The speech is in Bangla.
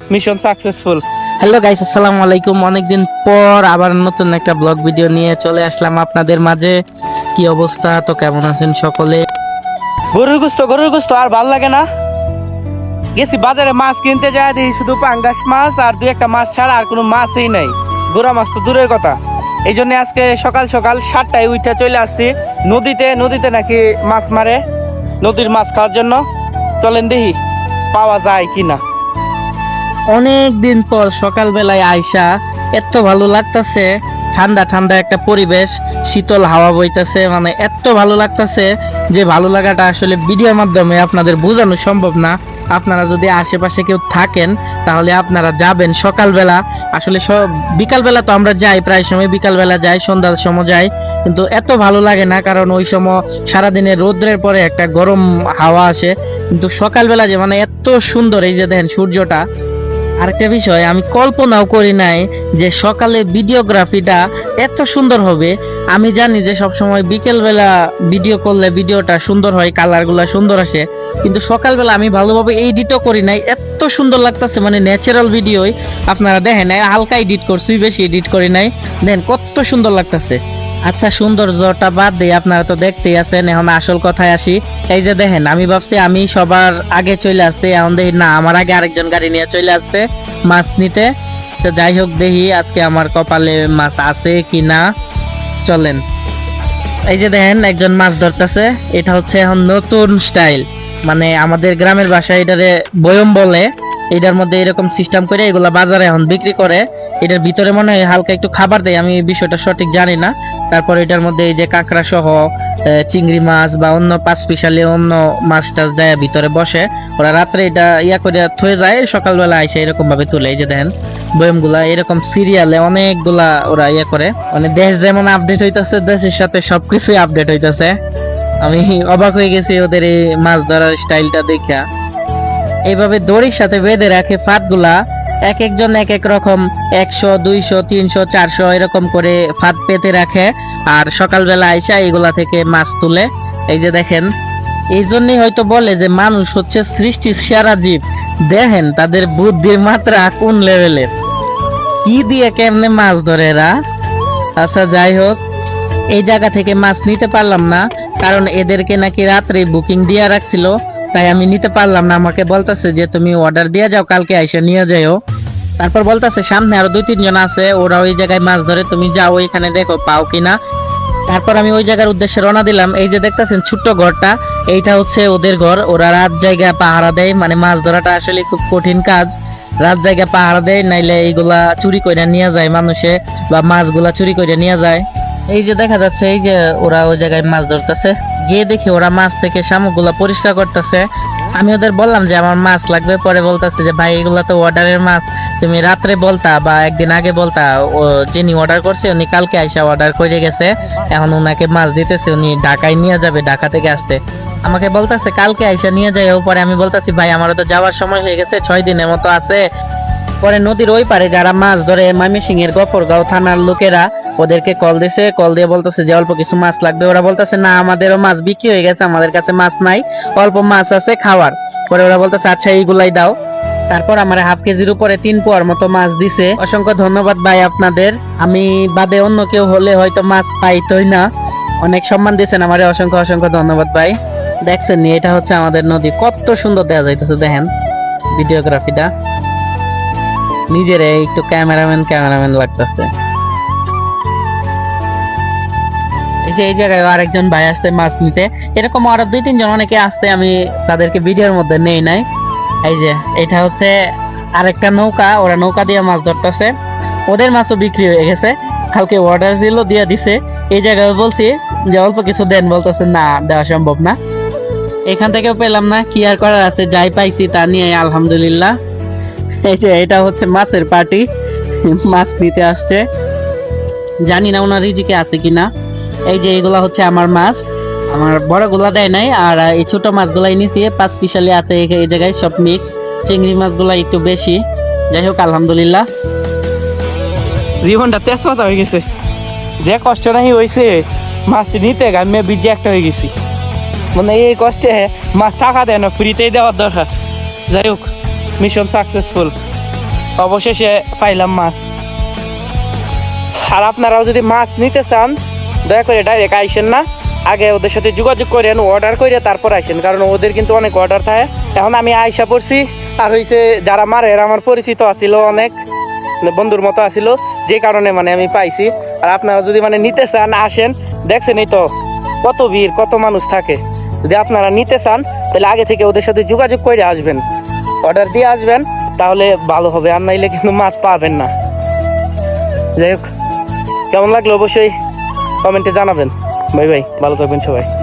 মিশন সাকসেসফুল হ্যালো গাইস আসসালামু আলাইকুম অনেকদিন পর আবার নতুন একটা ব্লগ ভিডিও নিয়ে চলে আসলাম আপনাদের মাঝে। কি অবস্থা? তো কেমন আছেন সকলে? গরুর গুস্ত গরুর গুস্ত আর ভালো লাগে না? গেছি বাজারে মাছ কিনতে যায় দেখি শুধু পাঙ্গাস মাছ আর দুই একটা মাছ ছাড়া আর কোনো মাছই নাই। গোড়া মাছ তো দূরের কথা। এই জন্য আজকে সকাল সকাল সাতটায় উঠে চলে আসছি। নদীতে নদীতে নাকি মাছ মারে? নদীর মাছ খাওয়ার জন্য। চলেন দেখি পাওয়া যায় কি না অনেক দিন পর সকালবেলায় আইসা এত ভালো লাগতাছে, ঠান্ডা ঠান্ডা একটা পরিবেশ, শীতল হাওয়া বইতেছে মানে এত ভালো লাগতেছে যে ভালো লাগাটা আসলে ভিডিওর মাধ্যমে আপনাদের বোঝানো সম্ভব না। আপনারা যদি আশেপাশে কেউ থাকেন, তাহলে আপনারা যাবেন সকালবেলা। আসলে সব, বিকালবেলা তো আমরা যাই, প্রায় সময় বিকালবেলা যাই, সন্ধ্যার সময় যাই, কিন্তু এত ভালো লাগে না, কারণ ওই সময় সারাদিনের রৌদ্রের পরে একটা গরম হাওয়া আসে। কিন্তু সকালবেলা যে মানে এত সুন্দর, এই যে দেখেন সূর্যটা আরেকটা বিষয়, আমি কল্পনাও করি নাই যে সকালে ভিডিওগ্রাফিটা এত সুন্দর হবে। আমি জানি যে সবসময় বিকেলবেলা ভিডিও করলে ভিডিওটা সুন্দর হয়, কালারগুলো সুন্দর আসে। কিন্তু সকালবেলা আমি ভালোভাবে এডিটও করি নাই। এত সুন্দর লাগতেছে মানে ন্যাচারাল ভিডিওই আপনারা দেখেন, হালকা এডিট করছি, বেশি এডিট করি নাই। দেখেন কত সুন্দর লাগতেছে। আচ্ছা সৌন্দর্যটা বাদ দিয়ে আপনারা তো দেখতেই আছেন, এখন আসল কথায় আসি। এই যে দেখেন, আমি ভাবছি আমি সবার আগে চলে আসছি, এখন দেখি না, আমার আগে আরেকজন গাড়ি নিয়ে চলে আসছে, মাছ নিতে। তো যাই হোক, দেখি আজকে আমার কপালে মাছ আছে কি না। চলেন। এই যে দেখেন, একজন মাছ ধরতেছে, এটা হচ্ছে এখন নতুন স্টাইল। মানে আমাদের গ্রামের ভাষায় এটারে বয়ম বলে, এটার মধ্যে এরকম সিস্টেম করে এগুলা বাজারে এখন বিক্রি করে। এটার ভিতরে মনে হয় হালকা একটু খাবার দেয়, আমি বিষয়টা সঠিক জানি না। তারপর এটার মধ্যে এই যে কাঁকড়া সহ চিংড়ি মাছ বা অন্য পাঁচ পিসালি অন্য মাছ টাছ যায় ভিতরে বসে, ওরা রাত্রে এটা ইয়া করে থয়ে যায়, সকালবেলা আইসে এরকম ভাবে তুলে। এই যে দেখেন বয়মগুলা এরকম সিরিয়ালে অনেকগুলা ওরা ইয়ে করে। মানে দেশ যেমন আপডেট হইতাছে, দেশের সাথে সবকিছুই আপডেট হইতেছে। আমি অবাক হয়ে গেছি ওদের এই মাছ ধরার স্টাইলটা দেখা এইভাবে দড়ির সাথে বেঁধে রাখে ফাঁদগুলা এক একজন এক এক রকম, একশো, দুইশো, তিনশো, চারশো এরকম করে ফাঁদ পেতে রাখে। আর সকালবেলা আইসা এগুলা থেকে মাছ তুলে। এই যে দেখেন, এই জন্যই হয়তো বলে যে মানুষ হচ্ছে সৃষ্টির সেরা জীব। দেখেন তাদের বুদ্ধির মাত্রা কোন লেভেলের। কি দিয়ে কেমনে মাছ ধরে এরা? আচ্ছা যাই হোক, এই জায়গা থেকে মাছ নিতে পারলাম না, কারণ এদেরকে নাকি রাত্রে বুকিং দিয়ে রাখছিল। তাই আমি নিতে পারলাম না, আমাকে বলতেছে যে তুমি অর্ডার দিয়ে যাও, কালকে আইসা নিয়ে যাও তারপর বলতেছে, সামনে আরও দুই তিনজন আছে, ওরা ওই জায়গায় মাছ ধরে, তুমি যাও ওইখানে দেখো, পাও কিনা? তারপর আমি ওই জায়গার উদ্দেশ্যে রওনা দিলাম। এই যে দেখতেছেন ছোট্ট ঘরটা, এইটা হচ্ছে ওদের ঘর। ওরা রাত জায়গা পাহারা দেয় মানে মাছ ধরাটা আসলে খুব কঠিন কাজ। রাত জায়গা পাহারা দেয়, নাইলে এইগুলা চুরি করে নিয়ে যায় মানুষে, বা মাছগুলা চুরি করে নিয়ে যায়। এই যে দেখা যাচ্ছে, এই যে ওরা ওই জায়গায় মাছ ধরতেছে। গিয়ে দেখি ওরা মাছ থেকে শামুকগুলা পরিষ্কার করতেছে। আমি ওদের বললাম যে আমার মাছ লাগবে, পরে বলতেছে যে, ভাই, এগুলো তো অর্ডারের মাছ। তুমি রাত্রে বলতা বা একদিন আগে বলতা, ও যিনি অর্ডার করছে, উনি কালকে আইসা অর্ডার করে গেছে। এখন ওনাকে মাছ দিতেছে, উনি ঢাকায় নিয়ে যাবে, ঢাকা থেকে আসছে। আমাকে বলতেছে, কালকে আইসা নিয়ে যায় পরে আমি বলতেছি, ভাই, আমারও তো যাওয়ার সময় হয়ে গেছে, ছয় দিনের মতো আছে। পরে নদীর ওই পারে যারা মাছ ধরে ময়মনসিং এর গফরগাঁও থানার লোকেরা ওদেরকে কল দিছে, কল দিয়ে বলতেছে যে, অল্প কিছু মাছ লাগবে। ওরা বলতেছে, না, আমাদেরও মাছ বিক্রি হয়ে গেছে, আমাদের কাছে মাছ নাই, অল্প মাছ আছে, খাওয়ার। পরে ওরা বলতেছে আচ্ছা এইগুলাই দাও। তারপর আমার হাফ কেজির উপরে তিন পোয়ার মতো মাছ দিছে। অসংখ্য ধন্যবাদ ভাই আপনাদের। আমি বাদে অন্য কেউ হলে হয়তো মাছ পাইতই না। অনেক সম্মান দিয়েছেন আমার, অসংখ্য অসংখ্য ধন্যবাদ ভাই। দেখছেন এটা হচ্ছে আমাদের নদী। কত সুন্দর দেখা যাইতেছে, দেখেন। ভিডিওগ্রাফিটা। নিজের একটু ক্যামেরাম্যান ক্যামেরাম্যান লাগতেছে। এই যে এই জায়গায় আরেকজন ভাই আসছে মাছ নিতে। এরকম আরও দুই, তিনজন অনেকে আসছে আমি তাদেরকে ভিডিওর মধ্যে নেই নাই। এই যে, এটা হচ্ছে আরেকটা নৌকা, ওরা নৌকা দিয়ে মাছ ধরতেছে। ওদের মাছও বিক্রি হয়ে গেছে। কালকে অর্ডার ছিল, দিয়ে দিছে। এই জায়গায় বলছি যে অল্প কিছু দেন, বলতেছে, না, দেওয়া সম্ভব না। এখান থেকেও পেলাম না, কি আর করার আছে, যাই পাইছি তা নিয়ে, আলহামদুলিল্লাহ। এই যে এটা হচ্ছে মাছের পার্টি। মাছ নিতে আসছে। জানি না ওনার রিজিকে আছে কিনা। এই যে এগুলা হচ্ছে আমার মাছ। আমার বড়গুলা দেয় নাই, আর এই ছোট মাছগুলাই নিছি। পাঁচ পিসালি আছে এই জায়গায়, সব মিক্স চিংড়ি মাছগুলা একটু বেশি। যাই হোক, আলহামদুলিল্লাহ। জীবনটা তেজপাতা হয়ে গেছে। যে কষ্ট নাহি হয়েছে মাছটি নিতে আমি বিজে একটা হয়ে গেছি। মানে এই কষ্টে মাছ টাকা দেয় না, ফ্রিতেই দেওয়ার দরকার। যাই হোক। মিশন সাকসেসফুল অবশেষে পাইলাম মাছ। আর আপনারাও যদি মাছ নিতে চান, দয়া করে ডাইরেক্ট আইসেন না। আগে ওদের সাথে যোগাযোগ করেন অর্ডার করে তারপর আইসেন, কারণ ওদের কিন্তু অনেক অর্ডার থাকে। এখন আমি আইসা পড়ছি, আর হয়েছে যারা মারে আমার পরিচিত আছিল অনেক মানে বন্ধুর মতো আছিল, যে কারণে মানে আমি পাইছি। আর আপনারা যদি মানে নিতে চান, আসেন, দেখছেন এই তো, কত ভিড়, কত মানুষ থাকে। যদি আপনারা নিতে চান, তাহলে আগে থেকে ওদের সাথে যোগাযোগ করে আসবেন। অর্ডার দিয়ে আসবেন, তাহলে ভালো হবে। আর নাইলে কিন্তু মাছ পাবেন না। যাই হোক, কেমন লাগল অবশ্যই কমেন্টে জানাবেন। বাই বাই, ভালো থাকবেন সবাই।